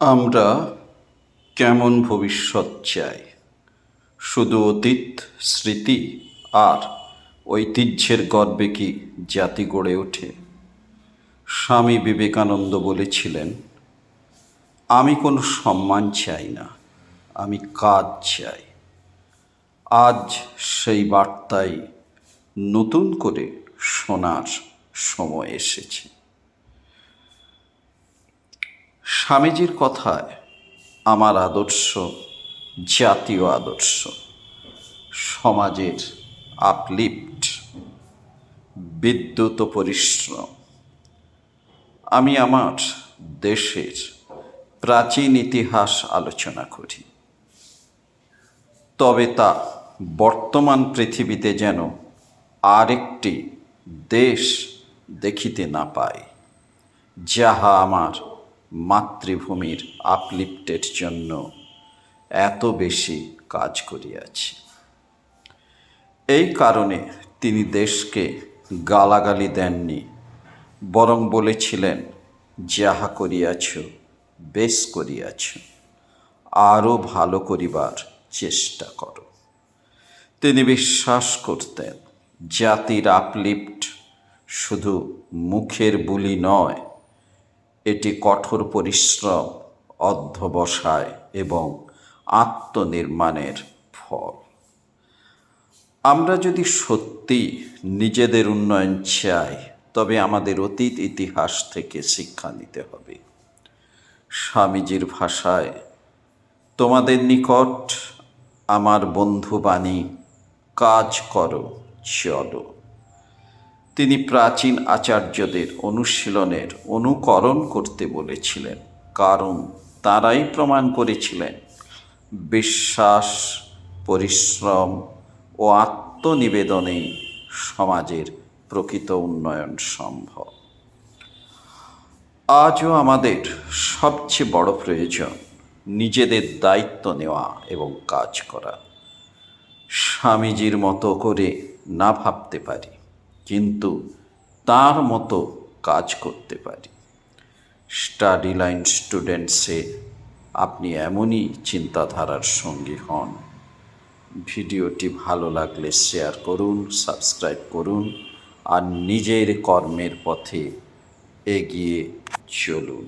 আমরা কেমন ভবিষ্যৎ চাই? শুধু অতীত, স্মৃতি আর ঐতিহ্যের গর্বে কি জাতি গড়ে ওঠে? স্বামী বিবেকানন্দ বলেছিলেন, আমি কোনো সম্মান চাই না, আমি কাজ চাই। আজ সেই বার্তাই নতুন করে শোনার সময় এসেছে। স্বামীজির কথায় আমার আদর্শ, জাতীয় আদর্শ, সমাজের আপলিফট বিদ্যুৎ ও পরিশ্রম। আমি আমার দেশের প্রাচীন ইতিহাস আলোচনা করি। তবে তা বর্তমান পৃথিবীতে যেন আরেকটি দেশ দেখিতে না পায়, যাহা আমার মাতৃভূমির আপলিফটের জন্য এত বেশি কাজ করিয়াছি। এই কারণে তিনি দেশকে গালাগালি দেননি, বরং বলেছিলেন, যাহা করিয়াছ, বেশ করিয়াছ, আরও ভালো করিবার চেষ্টা করো। তিনি বিশ্বাস করতেন, জাতির আপলিফট শুধু মুখের বুলি নয় এটি কঠোর পরিশ্রম, অধ্যবসায় এবং আত্মনির্মাণের ফল। আমরা যদি সত্যি নিজেদের উন্নয়ন চাই, তবে আমাদের অতীত ইতিহাস থেকে শিক্ষা নিতে হবে। স্বামীজির ভাষায়, তোমাদের নিকট আমার বন্ধুবাণী, কাজ করো, চলো। তিনি প্রাচীন আচার্যদের অনুশীলনের অনুকরণ করতে বলেছিলেন, কারণ তারাই প্রমাণ করেছিলেন বিশ্বাস, পরিশ্রম ও আত্মনিবেদনেই সমাজের প্রকৃত উন্নয়ন সম্ভব। আজও আমাদের সবচেয়ে বড় প্রয়োজন নিজেদের দায়িত্ব নেওয়া এবং কাজ করা। স্বামীজির মতো করে না ভাবতে পারি। কিন্তু তার মতো কাজ করতে পারি। স্টাডি লাইন স্টুডেন্টসে আপনি এমনই চিন্তাধারার সঙ্গী হন। ভিডিওটি ভালো লাগলে শেয়ার করুন, সাবস্ক্রাইব করুন আর নিজের কর্মের পথে এগিয়ে চলুন।